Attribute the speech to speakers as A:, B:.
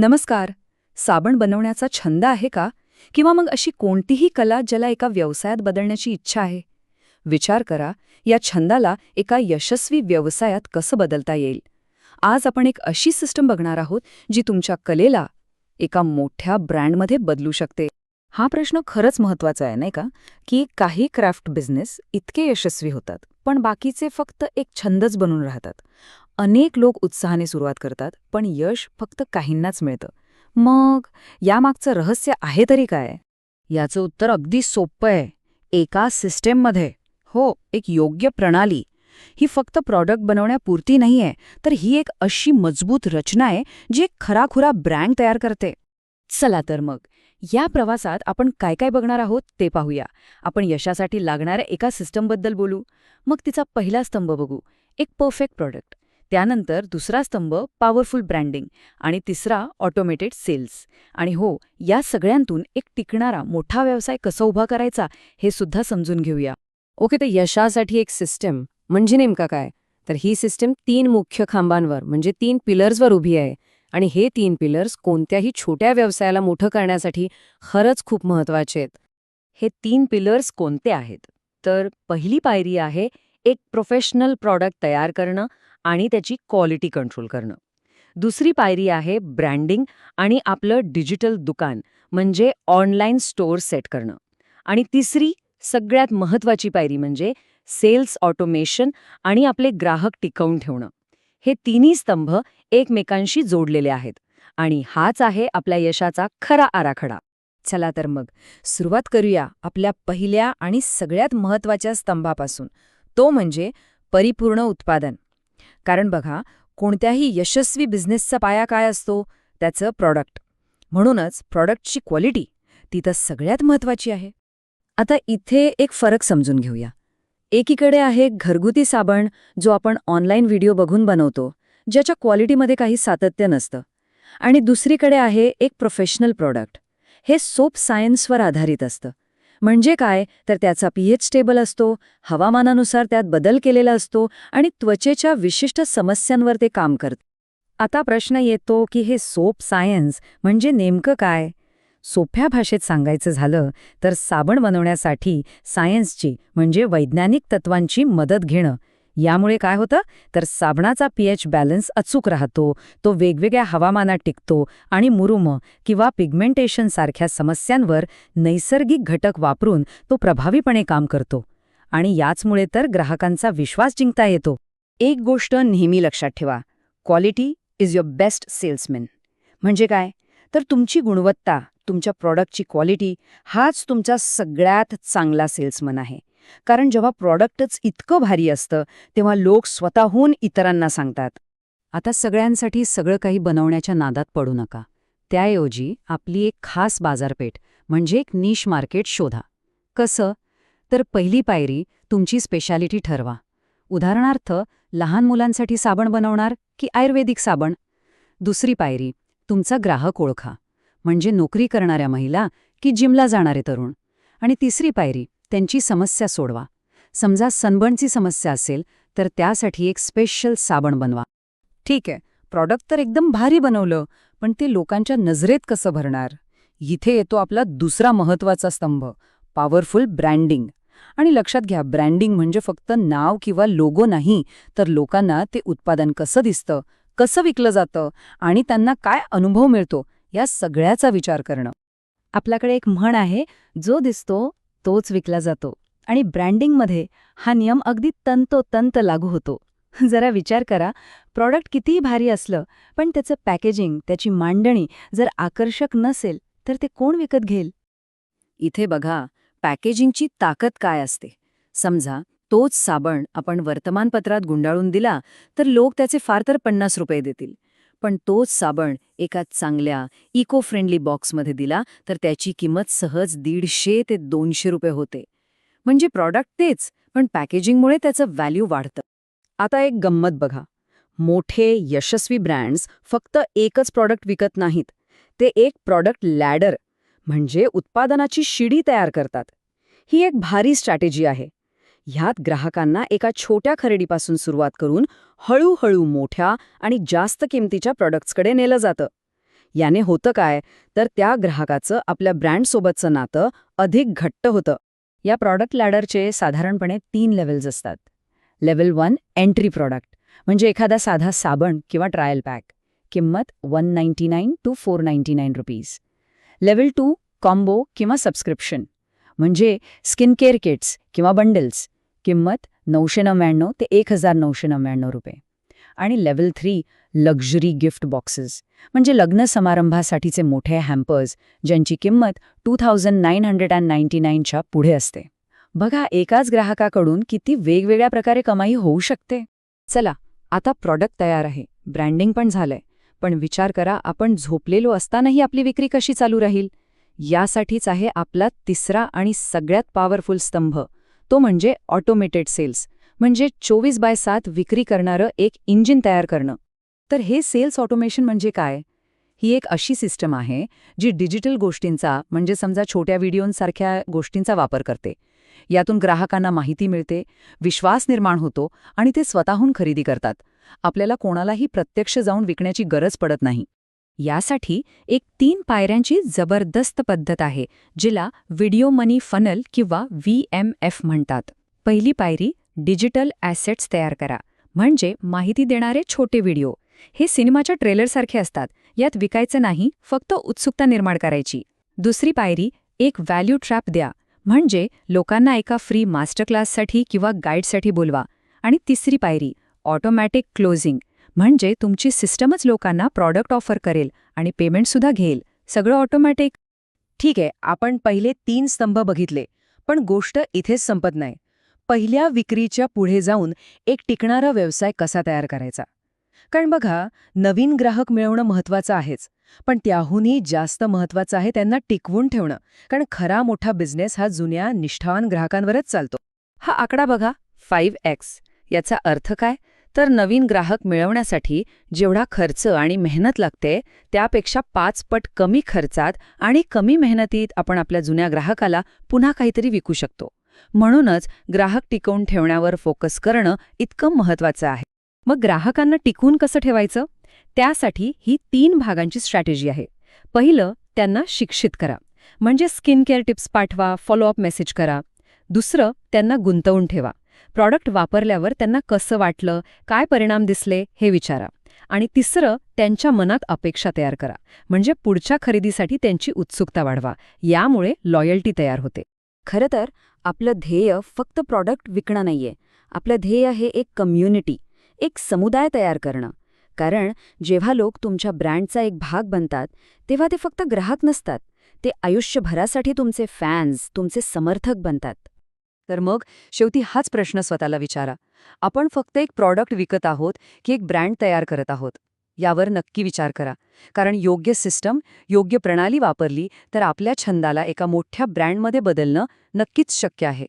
A: नमस्कार. साबण बनवण्याचा छंद आहे का? किंवा मग अशी कोणतीही कला ज्याला एका व्यवसायात बदलण्याची इच्छा आहे? विचार करा या छंदाला एका यशस्वी व्यवसायात कसं बदलता येईल? आज आपण एक अशी सिस्टम बघणार आहोत जी तुमच्या कलेला एका मोठ्या ब्रँडमध्ये बदलू शकते. हा प्रश्न खरंच महत्त्वाचा आहे नाही का? की काही क्राफ्ट बिझनेस इतके यशस्वी होतात पण बाकीचे फक्त एक छंदच बनून राहतात. अनेक लोक उत्साहाने सुरुवात करतात पण यश फक्त काहींनाच मिळतं. मग यामागचं रहस्य आहे तरी काय? याचं उत्तर अगदी सोपं आहे. एका सिस्टेममध्ये. हो एक योग्य प्रणाली. ही फक्त प्रॉडक्ट बनवण्यापुरती नाहीये तर ही एक अशी मजबूत रचना आहे जी एक खराखुरा ब्रँड तयार करते. चला तर मग या प्रवासात आपण काय काय बघणार आहोत ते पाहूया. आपण यशासाठी लागणाऱ्या एका सिस्टमबद्दल बोलू. मग तिचा पहिला स्तंभ बघू. एक परफेक्ट प्रॉडक्ट. त्यानंतर दुसरा स्तंभ पॉवरफुल ब्रँडिंग आणि तिसरा ऑटोमेटेड सेल्स आणि हो या सगळ्यांतून एक टिकणारा मोठा व्यवसाय कसा उभा करायचा हे सुद्धा समजून घेऊया.
B: ओके तर यशासाठी एक सिस्टम म्हणजे नेमका काय? तर ही सिस्टम तीन मुख्य खांबांवर म्हणजे तीन पिलर्सवर उभी आहे. आणि हे तीन पिलर्स कोणत्याही छोट्या व्यवसायाला मोठं करण्यासाठी खरंच खूप महत्त्वाचे आहेत. हे तीन पिलर्स कोणते आहेत? तर पहिली पायरी आहे एक प्रोफेशनल प्रॉडक्ट तयार करणं आणि त्याची क्वालिटी कंट्रोल करणं. दुसरी पायरी आहे ब्रँडिंग आणि आपलं डिजिटल दुकान म्हणजे ऑनलाईन स्टोअर सेट करणं. आणि तिसरी सगळ्यात महत्वाची पायरी म्हणजे सेल्स ऑटोमेशन आणि आपले ग्राहक टिकवून ठेवणं. हे तिन्ही स्तंभ एकमेकांशी जोडलेले आहेत आणि हाच आहे आपल्या यशाचा खरा आराखडा.
A: चला तर मग सुरुवात करूया आपल्या पहिल्या आणि सगळ्यात महत्त्वाच्या स्तंभापासून. तो म्हणजे परिपूर्ण उत्पादन. कारण बघा कोणत्याही यशस्वी बिझनेसचा पाया काय असतो? त्याचं प्रॉडक्ट म्हणूनच प्रॉडक्टची क्वालिटी ती तर सगळ्यात महत्वाची आहे. आता इथे एक फरक समजून घेऊया. एकीकडे आहे घरगुती साबण जो आपण ऑनलाईन व्हिडिओ बघून बनवतो ज्याच्या क्वालिटीमध्ये काही सातत्य नसतं. आणि दुसरीकडे आहे एक प्रोफेशनल प्रॉडक्ट हे सोप सायन्सवर आधारित असतं. म्हणजे काय? तर त्याचा पीएच स्टेबल असतो हवामानानुसार त्यात बदल केलेला असतो आणि त्वचेच्या विशिष्ट समस्यांवर ते काम करत. आता प्रश्न येतो की हे सोप सायन्स म्हणजे नेमकं काय? सोप्या भाषेत सांगायचं झालं तर साबण बनवण्यासाठी सायन्सची म्हणजे वैज्ञानिक तत्वांची मदत घेणं. यामुळे काय होतं? तर साबणाचा पीएच बॅलन्स अचूक राहतो तो वेगवेगळ्या हवामानात टिकतो आणि मुरुम किंवा पिगमेंटेशन सारख्या समस्यांवर नैसर्गिक घटक वापरून तो प्रभावीपणे काम करतो. आणि याचमुळे तर ग्राहकांचा विश्वास जिंकता येतो. एक गोष्ट नेहमी लक्षात ठेवा quality is your best salesman म्हणजे काय? तर तुमची गुणवत्ता तुमच्या प्रॉडक्टची क्वालिटी हाच तुमचा सगळ्यात चांगला सेल्समन आहे. कारण जेव्हा प्रॉडक्टच इतकं भारी असतं तेव्हा लोक स्वतःहून इतरांना सांगतात आता सगळ्यांसाठी सगळं काही बनवण्याच्या नादात पडू नका. त्याऐवजी आपली एक खास बाजारपेठ म्हणजे एक निश मार्केट शोधा. कसं? तर पहिली पायरी तुमची स्पेशालिटी ठरवा. उदाहरणार्थ लहान मुलांसाठी साबण बनवणार की आयुर्वेदिक साबण? दुसरी पायरी तुमचा ग्राहक ओळखा म्हणजे नोकरी करणाऱ्या महिला की जिमला जाणारे तरुण. आणि तिसरी पायरी त्यांची समस्या सोडवा. समजा सनबर्नची समस्या असेल तर त्यासाठी एक स्पेशल साबण बनवा. ठीक आहे प्रॉडक्ट तर एकदम भारी बनवलं पण ते लोकांच्या नजरेत कसं भरणार? इथे येतो आपला दुसरा महत्त्वाचा स्तंभ पॉवरफुल ब्रँडिंग आणि लक्षात घ्या ब्रँडिंग म्हणजे फक्त नाव किंवा लोगो नाही तर लोकांना ते उत्पादन कसं दिसतं कसं विकलं जातं आणि त्यांना काय अनुभव मिळतो या सगळ्याचा विचार करणं. आपल्याकडे एक म्हण आहे जो दिसतो तोच विकला जातो आणि ब्रँडिंगमध्ये हा नियम अगदी तंतोतंत लागू होतो. जरा विचार करा प्रॉडक्ट कितीही भारी असलं पण त्याचं पॅकेजिंग त्याची मांडणी जर आकर्षक नसेल तर ते कोण विकत घेईल? इथे बघा पॅकेजिंगची ताकद काय असते. समजा तोच साबण आपण वर्तमानपत्रात गुंडाळून दिला तर लोक त्याचे फार तर पन्नास रुपये देतील. पण तोच साबण एका चांगल्या इको फ्रेंडली बॉक्समध्ये दिला तर त्याची किंमत सहज दीडशे ते दोनशे रुपये होते. म्हणजे प्रॉडक्ट तेच पण पॅकेजिंगमुळे त्याचं व्हॅल्यू वाढतं. आता एक गंमत बघा. मोठे यशस्वी ब्रँड्स फक्त एकच प्रॉडक्ट विकत नाहीत. ते एक प्रॉडक्ट लॅडर म्हणजे उत्पादनाची शिडी तयार करतात. ही एक भारी स्ट्रॅटेजी आहे. ह्यात ग्राहकांना एका छोट्या खरेदीपासून सुरुवात करून हळूहळू मोठ्या आणि जास्त किमतीच्या प्रॉडक्ट्सकडे नेलं जातं. याने होतं काय? तर त्या ग्राहकाचं आपल्या ब्रँडसोबतचं नातं अधिक घट्ट होतं. या प्रॉडक्ट लॅडरचे साधारणपणे तीन लेवल्स असतात. लेवल वन एंट्री प्रॉडक्ट म्हणजे एखादा साधा साबण किंवा ट्रायल पॅक किंमत one ninety nine two four ninety nine rupees level two combo किंवा सबस्क्रिप्शन म्हणजे स्किन केअर किट्स किंवा बंडल्स किंमत नऊशे नव्याण्णव ते एक हजार नऊशे नव्याण्णव रुपये. आणि level three luxury gift boxes म्हणजे लग्न समारंभासाठीचे मोठे हॅम्पर्स ज्यांची किंमत two thousand nine hundred and ninety नाईनच्या पुढे असते. बघा एकाच ग्राहकाकडून किती वेगवेगळ्या प्रकारे कमाई होऊ शकते. चला आता प्रॉडक्ट तयार आहे. ब्रँडिंग पण झालंय. पण विचार करा आपण झोपलेलो असतानाही आपली विक्री कशी चालू राहील? यासाठीच आहे आपला तिसरा आणि सगळ्यात पॉवरफुल स्तंभ तो म्हणजे ऑटोमेटेड सेल्स म्हणजे चोवीस बाय सात विक्री करणारं एक इंजिन तयार करणं. तर हे सेल्स ऑटोमेशन म्हणजे काय? ही एक अशी सिस्टम आहे जी डिजिटल गोष्टींचा म्हणजे समजा छोट्या व्हिडिओंसारख्या गोष्टींचा वापर करते. यातून ग्राहकांना माहिती मिळते विश्वास निर्माण होतो आणि ते स्वतःहून खरेदी करतात. आपल्याला कोणालाही प्रत्यक्ष जाऊन विकण्याची गरज पडत नाही. यासाठी एक तीन पायऱ्यांची जबरदस्त पद्धत आहे जिला व्हिडिओ मनी फनल किंवा व्ही एम एफ म्हणतात. पहिली पायरी डिजिटल ॲसेट्स तयार करा म्हणजे माहिती देणारे छोटे व्हिडिओ. हे सिनेमाच्या ट्रेलरसारखे असतात यात विकायचं नाही फक्त उत्सुकता निर्माण करायची. दुसरी पायरी एक व्हॅल्यू ट्रॅप द्या म्हणजे लोकांना एका फ्री मास्टर क्लाससाठी किंवा गाईडसाठी बोलवा. आणि तिसरी पायरी ऑटोमॅटिक क्लोजिंग म्हणजे तुमची सिस्टमच लोकांना प्रॉडक्ट ऑफर करेल आणि पेमेंटसुद्धा घेईल. सगळं ऑटोमॅटिक. ठीक आहे आपण पहिले तीन स्तंभ बघितले पण गोष्ट इथेच संपत नाही. पहिल्या विक्रीच्या पुढे जाऊन एक टिकणारा व्यवसाय कसा तयार करायचा? कारण बघा नवीन ग्राहक मिळवणं महत्वाचं आहेच पण त्याहूनही जास्त महत्वाचं आहे त्यांना टिकवून ठेवणं कारण खरा मोठा बिझनेस हा जुन्या निष्ठावान ग्राहकांवरच चालतो. हा आकडा बघा फाईव्ह एक्स. याचा अर्थ काय? तर नवीन ग्राहक मिळवण्यासाठी जेवढा खर्च आणि मेहनत लागते त्यापेक्षा पाच पट कमी खर्चात आणि कमी मेहनतीत आपण आपल्या जुन्या ग्राहकाला पुन्हा काहीतरी विकू शकतो. म्हणूनच ग्राहक टिकवून ठेवण्यावर फोकस करणं इतकं महत्वाचं आहे. मग ग्राहकांना टिकून कसं ठेवायचं? त्यासाठी ही तीन भागांची स्ट्रॅटेजी आहे. पहिलं त्यांना शिक्षित करा. म्हणजे स्किन केअर टिप्स पाठवा फॉलोअप मेसेज करा. दुसरं त्यांना गुंतवून ठेवा. प्रॉडक्ट वापरल्यावर त्यांना कसं वाटलं काय परिणाम दिसले हे विचारा. आणि तिसरं त्यांच्या मनात अपेक्षा तयार करा. म्हणजे पुढच्या खरेदीसाठी त्यांची उत्सुकता वाढवा. यामुळे लॉयल्टी तयार होते. खरं तर आपलं ध्येय फक्त प्रॉडक्ट विकणं नाहीये. आपलं ध्येय हे एक कम्युनिटी एक समुदाय तयार करणं. कारण जेव्हा लोक तुमच्या ब्रँडचा एक भाग बनतात तेव्हा ते फक्त ग्राहक नसतात. ते आयुष्यभरासाठी तुमचे फॅन्स तुमचे समर्थक बनतात. तर मग शेवटी हाच प्रश्न स्वतःला विचारा. आपण फक्त एक प्रॉडक्ट विकत आहोत की एक ब्रँड तयार करत आहोत? यावर नक्की विचार करा. कारण योग्य सिस्टम योग्य प्रणाली वापरली तर आपल्या छंदाला एका मोठ्या ब्रँडमध्ये बदलणं नक्कीच शक्य आहे.